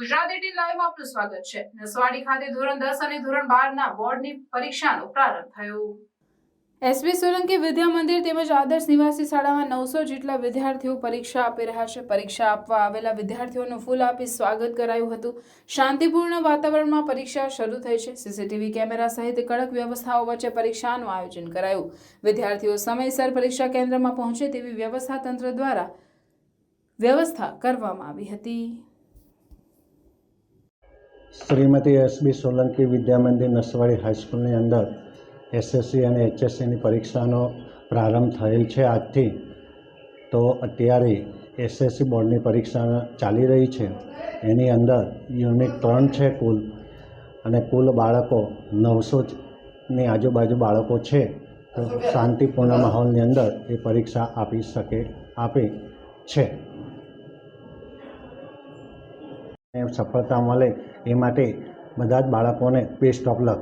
Eighteen live આપનું સ્વાગત છે. નસવાડી ખાતે ધોરણ દસ અને ધોરણ બારના બોર્ડની પરીક્ષાનો પ્રારંભ થયો. એસબી સોલંકી વિદ્યા મંદિર તેમજ આદર્શ નિવાસી શાળામાં નવસો જેટલા વિદ્યાર્થીઓ પરીક્ષા આપી રહ્યા છે. પરીક્ષા આપવા આવેલા વિદ્યાર્થીઓનું ફૂલ આપી સ્વાગત કરાયું હતું. શાંતિપૂર્ણ વાતાવરણમાં પરીક્ષા શરૂ થઈ છે. સીસીટીવી કેમેરા સહિત કડક વ્યવસ્થાઓ વચ્ચે પરીક્ષાનું આયોજન કરાયું. વિદ્યાર્થીઓ સમયસર પરીક્ષા કેન્દ્રમાં પહોંચે તેવી વ્યવસ્થા તંત્ર દ્વારા વ્યવસ્થા કરવામાં આવી હતી. શ્રીમતી એસબી સોલંકી વિદ્યામંદિર નસવાડી હાઈસ્કૂલની અંદર એસએસસી અને એચએસસીની પરીક્ષાનો પ્રારંભ થયેલ છે આજથી. તો અત્યારે એસએસસી બોર્ડની પરીક્ષા ચાલી રહી છે. એની અંદર યુનિટ ત્રણ છે કુલ. અને કુલ બાળકો નવસોની આજુબાજુ બાળકો છે. તો શાંતિપૂર્ણ માહોલની અંદર એ પરીક્ષા આપી શકે, આપે છે. સફળતા મળે એ માટે બધા જ બાળકોને બેસ્ટ ઓફ લક